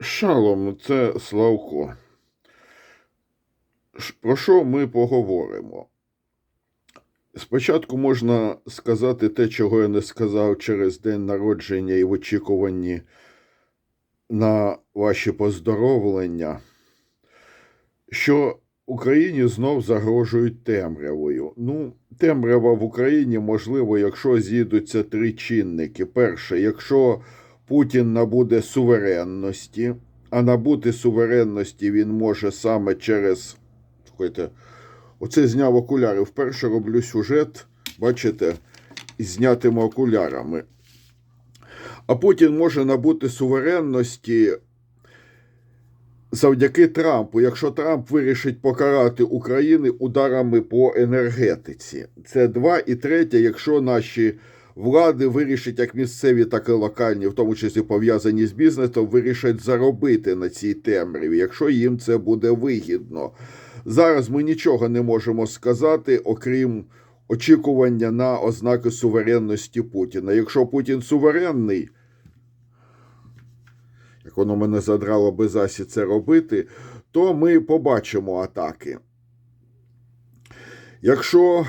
Шалом, це Славко. Про що ми поговоримо? Спочатку можна сказати те, чого я не сказав через день народження і в очікуванні на ваші поздоровлення, що Україні знов загрожують темрявою. Ну, темрява в Україні можливо, якщо з'їдуться три чинники. Перше, якщо Путін набуде суверенності, а набути суверенності він може саме через. Слухайте, оце зняв окуляри. Вперше роблю сюжет, бачите, із знятими окулярами. А Путін може набути суверенності завдяки Трампу, якщо Трамп вирішить покарати Україну ударами по енергетиці. Це два. І третє, якщо наші влади вирішать, як місцеві, так і локальні, в тому числі пов'язані з бізнесом, вирішать заробити на цій темряві, якщо їм це буде вигідно. Зараз ми нічого не можемо сказати, окрім очікування на ознаки суверенності Путіна. Якщо Путін суверенний, як воно мене задрало би засі це робити, то ми побачимо атаки. Якщо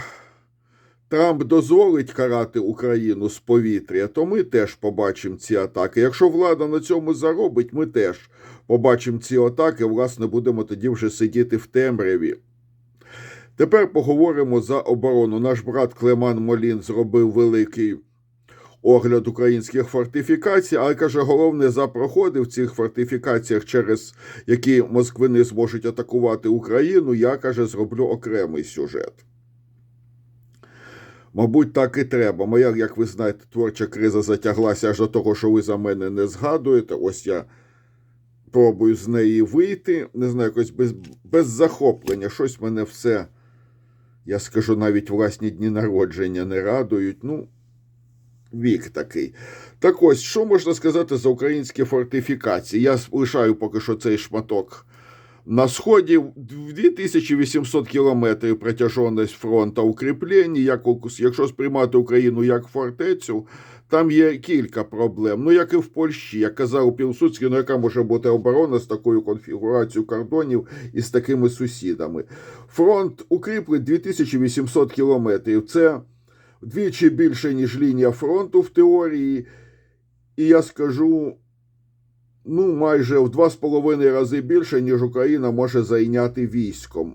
Трамп дозволить карати Україну з повітря, то ми теж побачимо ці атаки. Якщо влада на цьому заробить, ми теж побачимо ці атаки. Власне, будемо тоді вже сидіти в темряві. Тепер поговоримо за оборону. Наш брат Клеман Молін зробив великий огляд українських фортифікацій, але каже, головне за проходи в цих фортифікаціях, через які москвини зможуть атакувати Україну. Я каже, зроблю окремий сюжет. Мабуть, так і треба. Моя, як ви знаєте, творча криза затяглася аж до того, що ви за мене не згадуєте. Ось я пробую з неї вийти. Не знаю, якось без, без захоплення. Щось мене все, я скажу, навіть власні дні народження не радують. Ну, вік такий. Так ось, що можна сказати за українські фортифікації? Я лишаю поки що цей шматок. На сході 2800 кілометрів протяжність фронту укріплень. Як, якщо сприймати Україну як фортецю, там є кілька проблем. Ну, як і в Польщі, як казав Пілсудський, ну яка може бути оборона з такою конфігурацією кордонів і з такими сусідами. Фронт укріплень 2800 кілометрів. Це вдвічі більше, ніж лінія фронту в теорії. І я скажу ну, майже в два з половиною рази більше, ніж Україна може зайняти військом.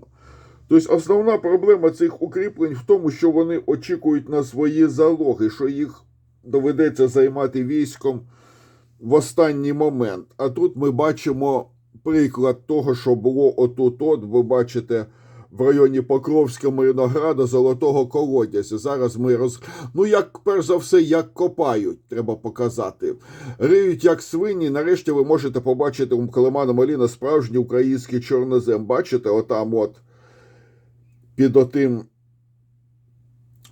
Тобто основна проблема цих укріплень в тому, що вони очікують на свої залоги, що їх доведеться займати військом в останній момент. А тут ми бачимо приклад того, що було отут. От ви бачите. В районі Покровська Мирнограда Золотого колодязя. Зараз ми роз... Ну, як перш за все, як копають, треба показати. Риють як свині. Нарешті ви можете побачити у Калимана Маліна справжній український чорнозем. Бачите, отам от під отим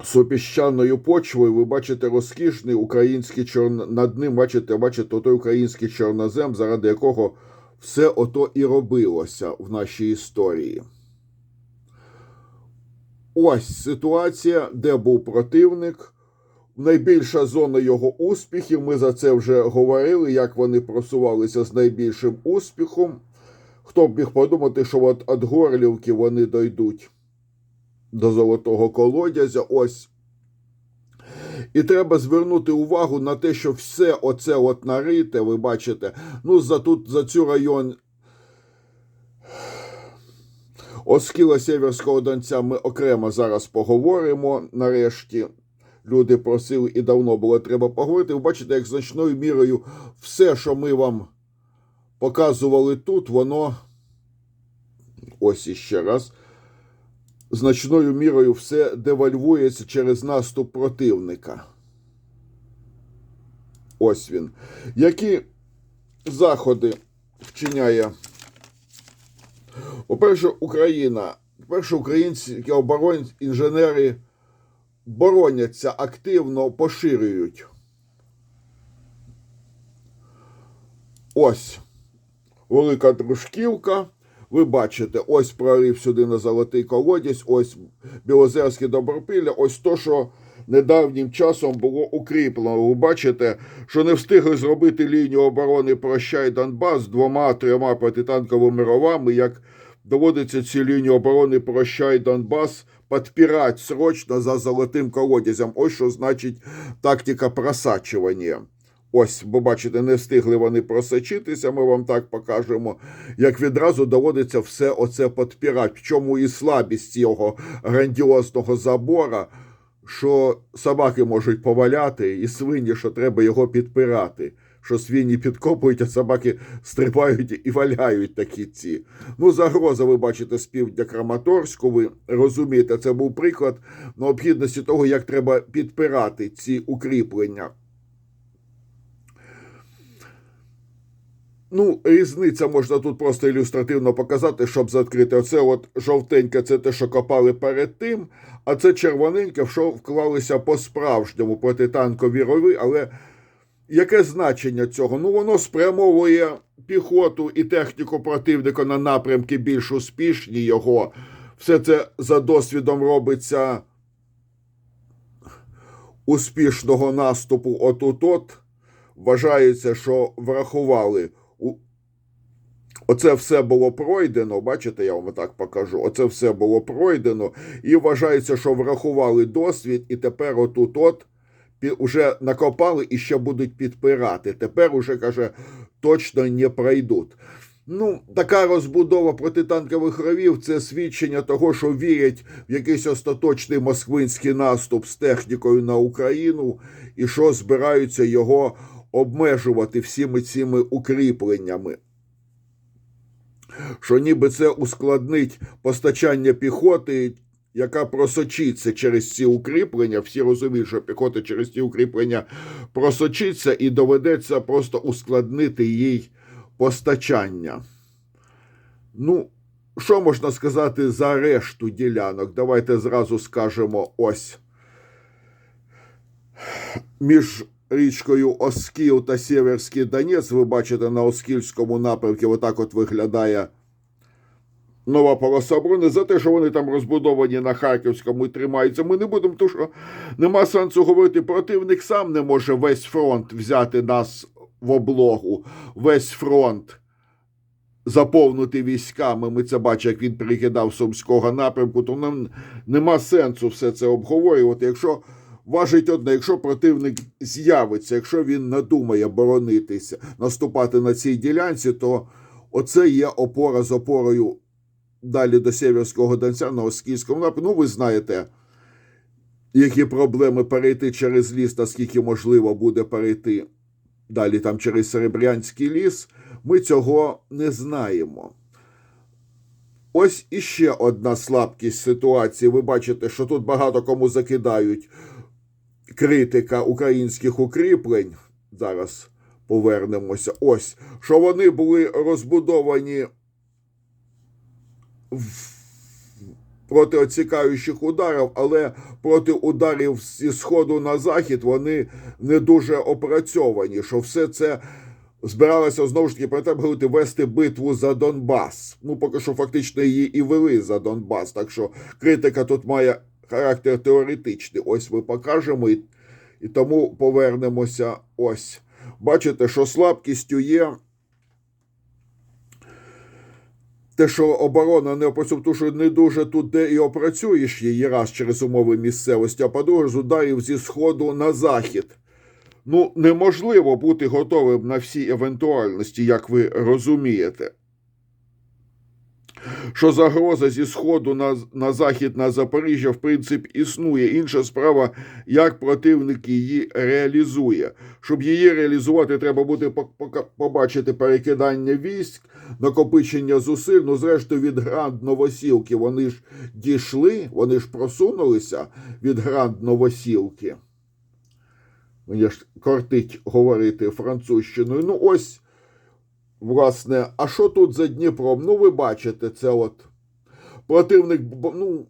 супіщаною почвою ви бачите розкішний український чорн... над ним бачите, бачите той український чорнозем, заради якого все ото і робилося в нашій історії. Ось ситуація, де був противник. Найбільша зона його успіхів. Ми за це вже говорили, як вони просувалися з найбільшим успіхом. Хто б міг подумати, що от від Горлівки вони дойдуть до золотого колодязя. Ось. І треба звернути увагу на те, що все оце от нарите, ви бачите, ну за тут за цю район Оскіла Сєверського Донця ми окремо зараз поговоримо. Нарешті люди просили і давно було треба поговорити. Ви бачите, як значною мірою все, що ми вам показували тут, воно ось іще раз. Значною мірою все девальвується через наступ противника. Ось він. Які заходи вчиняє по-перше, Україна, по-перше, українські оборонці, інженери бороняться активно поширюють. Ось велика дружківка. Ви бачите, ось прорив сюди на золотий колодязь, ось Білозерське добропілля, ось то, що недавнім часом було укріплено. Ви бачите, що не встигли зробити лінію оборони Прощай Донбас з двома-трьома протитанковими ровами, як доводиться цю лінію оборони Прощай Донбас підпирати срочно за золотим колодязем. Ось що значить тактика просачування. Ось, бо бачите, не встигли вони просочитися, ми вам так покажемо, як відразу доводиться все оце підпирати. В чому і слабість цього грандіозного забора, що собаки можуть поваляти, і свині, що треба його підпирати. Що свині підкопують, а собаки стрибають і валяють такі ці. Ну, загроза, ви бачите, з півдня Краматорську, ви розумієте, це був приклад необхідності того, як треба підпирати ці укріплення. Ну, різниця можна тут просто ілюстративно показати, щоб закрити. Оце от жовтеньке це те, що копали перед тим, а це червоненьке, що вклалися по-справжньому протитанкові рови. Але яке значення цього? Ну, воно спрямовує піхоту і техніку противника на напрямки більш успішні його. Все це за досвідом робиться успішного наступу отут-от. Вважається, що врахували. Оце все було пройдено, бачите, я вам так покажу. Оце все було пройдено, і вважається, що врахували досвід, і тепер отут-от пі- уже накопали і ще будуть підпирати. Тепер уже каже, точно не пройдуть. Ну, така розбудова протитанкових ровів це свідчення того, що вірять в якийсь остаточний москвинський наступ з технікою на Україну, і що збираються його обмежувати всіми цими укріпленнями. Що ніби це ускладнить постачання піхоти, яка просочиться через ці укріплення. Всі розуміють, що піхота через ці укріплення просочиться і доведеться просто ускладнити їй постачання. Ну, що можна сказати за решту ділянок? Давайте зразу скажемо ось. Між річкою Оскіл та Сєверський Донець, ви бачите, на Оскільському напрямку отак от виглядає нова полоса оборони. За те, що вони там розбудовані на Харківському і тримаються, ми не будемо, тому що нема сенсу говорити. Противник сам не може весь фронт взяти нас в облогу, весь фронт заповнити військами. Ми це бачимо, як він перекидав Сумського напрямку, то нам нема сенсу все це обговорювати. Якщо важить одне, якщо противник з'явиться, якщо він надумає боронитися, наступати на цій ділянці, то оце є опора з опорою далі до Сєвєрського Донця на Оскільському напрямку. Ну, ви знаєте, які проблеми перейти через ліс, наскільки можливо буде перейти далі там через Серебрянський ліс, ми цього не знаємо. Ось іще одна слабкість ситуації. Ви бачите, що тут багато кому закидають критика українських укріплень. Зараз повернемося. Ось, що вони були розбудовані в- проти оцікаючих ударів, але проти ударів зі сходу на захід вони не дуже опрацьовані. Що все це збиралося знову ж таки про те говорити вести битву за Донбас. Ну, поки що фактично її і вели за Донбас. Так що критика тут має характер теоретичний. Ось ми покажемо і, і тому повернемося. Ось. Бачите, що слабкістю є. Те, що оборона не опрацює, тому що не дуже тут де і опрацюєш її раз через умови місцевості, а по-друге, з ударів зі сходу на захід. Ну, неможливо бути готовим на всі евентуальності, як ви розумієте. Що загроза зі сходу на, на захід на Запоріжжя, в принципі, існує. Інша справа, як противник її реалізує. Щоб її реалізувати, треба буде побачити перекидання військ, накопичення зусиль. Ну, зрештою, від гранд Новосілки вони ж дійшли, вони ж просунулися від гранд Новосілки. Мені ж кортить говорити французщиною. Ну, ось, власне, а що тут за Дніпром? Ну, ви бачите, це от противник. Ну,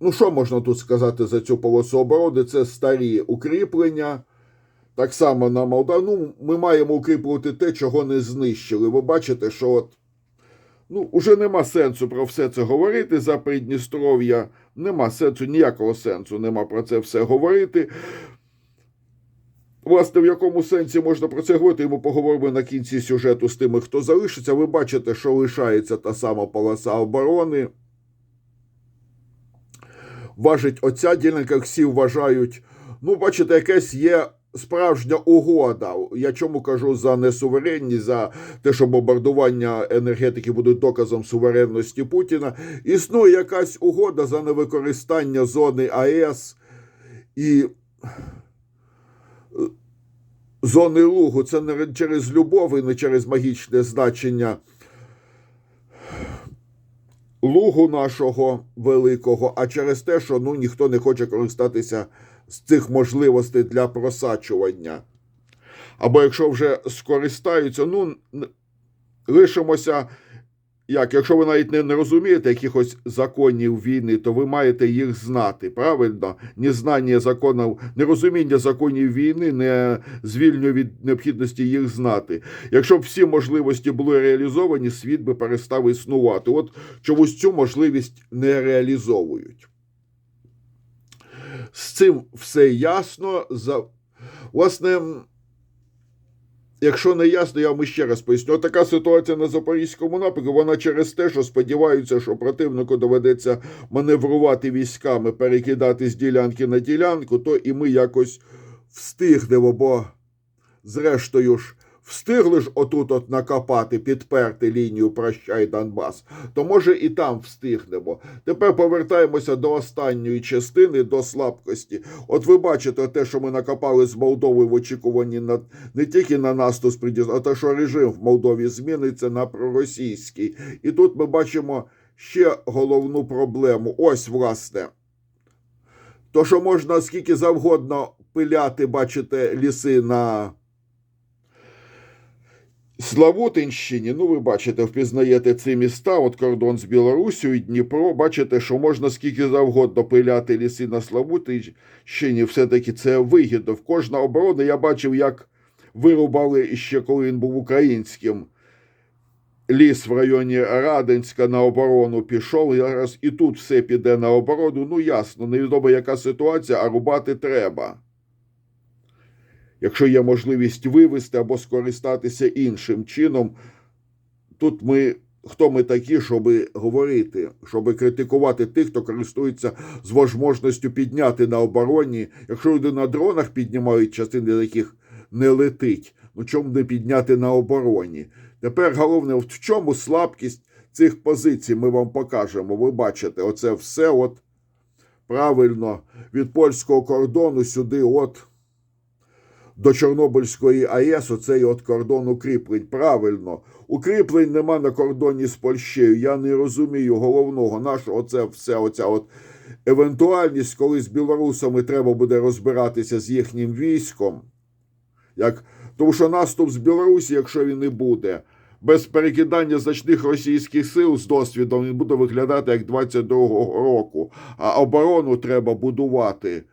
ну що можна тут сказати за цю полосу оборони? Це старі укріплення. Так само на Молдаві. Ну, ми маємо укріплювати те, чого не знищили. Ви бачите, що от Ну, уже нема сенсу про все це говорити за Придністров'я. Нема сенсу, ніякого сенсу нема про це все говорити. Власне, в якому сенсі можна про це говорити, і ми поговоримо на кінці сюжету з тими, хто залишиться. Ви бачите, що лишається та сама полоса оборони. Важить оця ділянка, всі вважають. Ну, бачите, якесь є справжня угода. Я чому кажу за несуверенність, за те, що бомбардування енергетики будуть доказом суверенності Путіна. Існує якась угода за невикористання зони АЕС і зони Лугу. Це не через любов і не через магічне значення лугу нашого великого, а через те, що ну, ніхто не хоче користатися з цих можливостей для просачування. Або якщо вже скористаються, ну лишимося. Як, якщо ви навіть не, не розумієте якихось законів війни, то ви маєте їх знати. Правильно? Незнання законів, нерозуміння законів війни не звільнює від необхідності їх знати. Якщо б всі можливості були реалізовані, світ би перестав існувати. От чомусь цю можливість не реалізовують. З цим все ясно. За... Власне, якщо не ясно, я вам ще раз поясню. Така ситуація на Запорізькому напрямку, вона через те, що сподіваються, що противнику доведеться маневрувати військами, перекидати з ділянки на ділянку, то і ми якось встигнемо, бо зрештою ж. Встигли ж отут от накопати, підперти лінію Прощай Донбас, то може і там встигнемо. Тепер повертаємося до останньої частини, до слабкості. От ви бачите те, що ми накопали з Молдови в очікуванні на не тільки на з Придіс, а те, що режим в Молдові зміниться на проросійський. І тут ми бачимо ще головну проблему. Ось, власне. То, що можна скільки завгодно пиляти, бачите, ліси на. Славутинщині, ну ви бачите, впізнаєте ці міста, от кордон з Білорусію і Дніпро. Бачите, що можна скільки завгодно пиляти ліси на Славутинщині, все-таки це вигідно. В кожна оборона я бачив, як вирубали ще коли він був українським. Ліс в районі Раденська на оборону пішов. Зараз і тут все піде на оборону. Ну ясно, невідомо яка ситуація, а рубати треба якщо є можливість вивести або скористатися іншим чином, тут ми. Хто ми такі, щоб говорити, щоб критикувати тих, хто користується з можливістю підняти на обороні. Якщо люди на дронах піднімають частини, яких не летить, ну чому не підняти на обороні? Тепер головне, в чому слабкість цих позицій ми вам покажемо. Ви бачите, оце все от правильно від польського кордону сюди, от до Чорнобильської АЕС оцей от кордон укріплень. Правильно, укріплень нема на кордоні з Польщею. Я не розумію головного нашого це все, оця от евентуальність, коли з білорусами треба буде розбиратися з їхнім військом. Як... Тому що наступ з Білорусі, якщо він і буде, без перекидання значних російських сил з досвідом, він буде виглядати як 22-го року. А оборону треба будувати.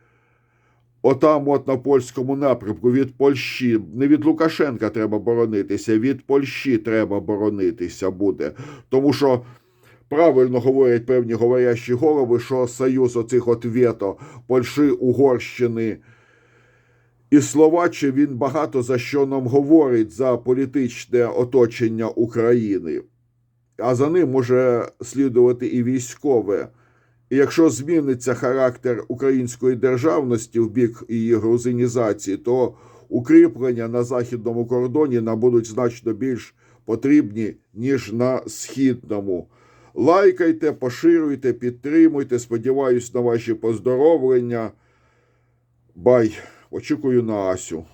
Отам, от на польському напрямку від Польщі, не від Лукашенка треба боронитися, від Польщі треба боронитися буде. Тому що правильно говорять певні говорящі голови, що союз оцих от вето Польщі, Угорщини і Словаччини, він багато за що нам говорить за політичне оточення України. А за ним може слідувати і військове. І якщо зміниться характер української державності в бік її грузинізації, то укріплення на західному кордоні нам будуть значно більш потрібні, ніж на східному. Лайкайте, поширюйте, підтримуйте. Сподіваюсь на ваші поздоровлення. Бай! Очікую на Асю.